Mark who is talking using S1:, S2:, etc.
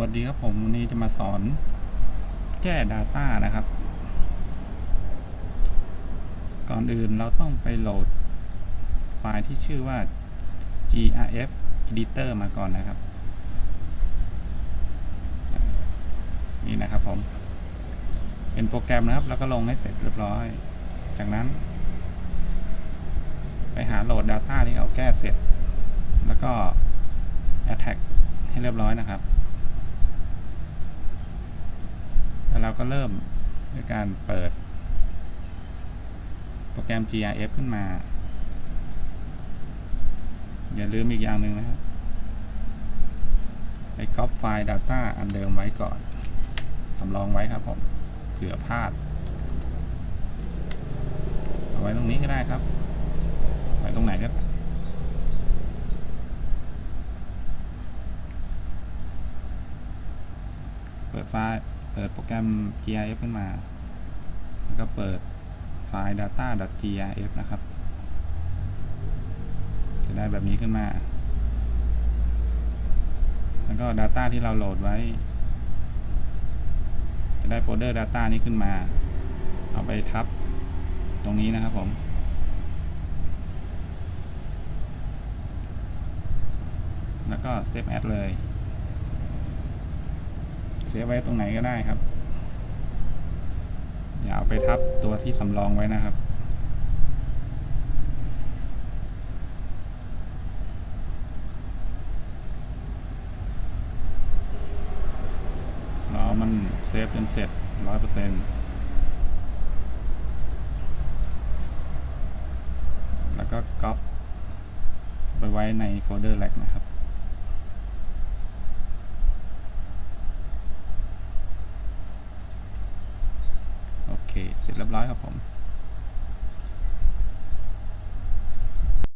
S1: วัสดีครับผมวันนี้จะมาสอนแก้ Data นะครับ ก่อนอื่นเราต้องไปโหลดไฟล์ที่ชื่อว่า grf editor มาก่อนนะครับ นี่นะครับผม เป็นโปรแกรมนะครับ แล้วก็ลงให้เสร็จเรียบร้อย จากนั้น ไปหาโหลด Data ที่เราแก้เสร็จ แล้วก็ attack ให้เรียบร้อยนะครับ แล้ว เราก็เริ่มด้วยการเปิด โปรแกรม GIF ขึ้นมา อย่าลืมอีกอย่างหนึ่งนะครับไปก๊อปไฟล์ Data อันเดิมไว้ก่อน สำรองไว้ครับผม เผื่อพลาด เอาไว้ตรงนี้ก็ได้ครับ ไว้ตรงไหนก็ได้เปิดไฟล์ เปิดโปรแกรม GIF ขึ้นมา แล้วก็เปิดไฟล์ data.gif นะครับ จะได้แบบนี้ขึ้นมา แล้วก็ Data ที่เราโหลดไว้ จะได้โฟลเดอร์ Data นี้ขึ้นมา เอาไปทับตรงนี้นะครับผมแล้วก็ Save As เลย เซฟไว้ตรงไหนก็ได้ครับ อย่าเอาไปทับตัวที่สำรองไว้นะครับรอมันเซฟจนเสร็จร้อยเปอร์เซ็นต์แล้วก็ก๊อปไปไว้ในโฟลเดอร์แลกนะครับ โอเค เสร็จเรียบร้อยครับผม